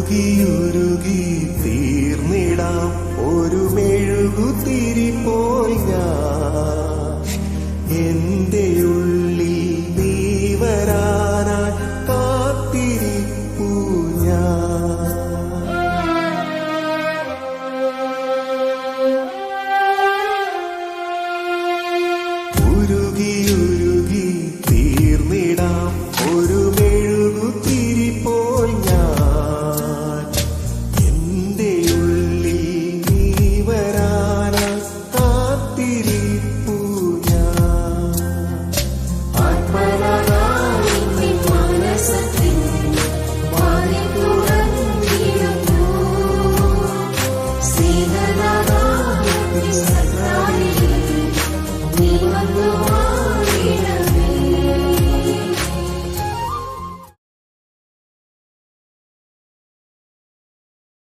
ഉരുകിയുരുകി തീർന്നിടാം ഒരു నీ మందు